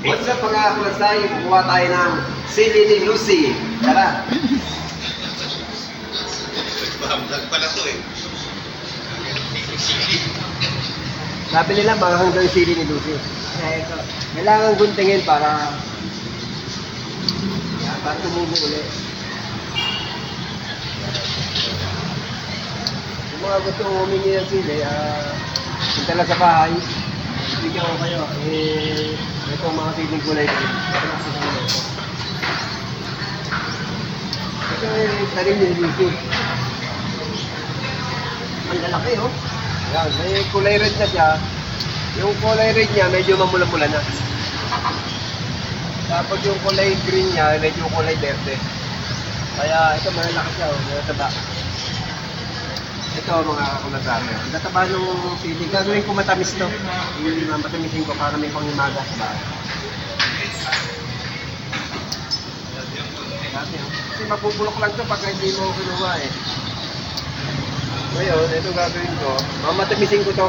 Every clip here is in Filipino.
What's up mga kulasay? Kuha tayo ng sili ni Lucy. Tara. Nagpahamdag pala to eh. Sabi nila mga hanggang sili ni Lucy. Kaya ito, kailangan guntingin para yan, para tumubo ulit. Yung mga gusto humingi ng sili, ah, punta lang sa bahay. Bigyan ko kayo. Eh, ito ang mga siling kulay green. Ito yung talim ni Lucy. Ang lalaki oh. Yan, may kulay red na siya. Yung kulay red niya, medyo mamula-mula na. Tapos yung kulay green niya, medyo kulay verde. Kaya ito, malalaki siya, oh, matataba. Ito mga kulasame. Ang tataba nung sili. Gagawin ko matamis to. Yung matamisin ko para may pangimaga sa bahay. Kasi mapupulok lang to pag hindi mo kinuha eh. Ngayon, ito gagawin ko. Mamatamisin ko to.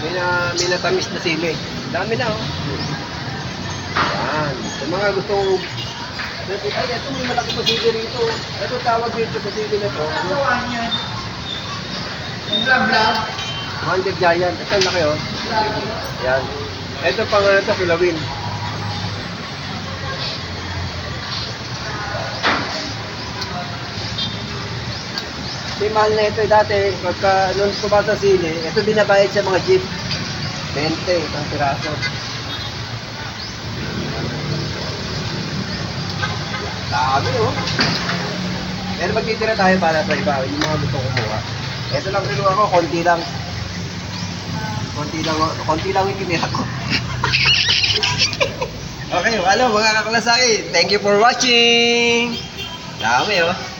May, na, may natamis na sili. Dami na, oh. Yan. Sa mga gustong... Ay, ito may malaki pa sili rito. Ito tawag dito sa sili na to. Ano? Wonder Giant. Ito ang laki, oh. Yan. Ito pang ano to, Pilawin. May mahal na ito dati, pagka noon kumata sili, ito binabayad sa mga jeep. 20, isang piraso. Dami oh. Pero magtitira tayo para sa iba, yung mga gusto kumuha. Ito lang kinuha ko, konti lang. Konti lang, konti lang yung kinira ko. okay, hello mga kakulasaki. Thank you for watching. Dami oh.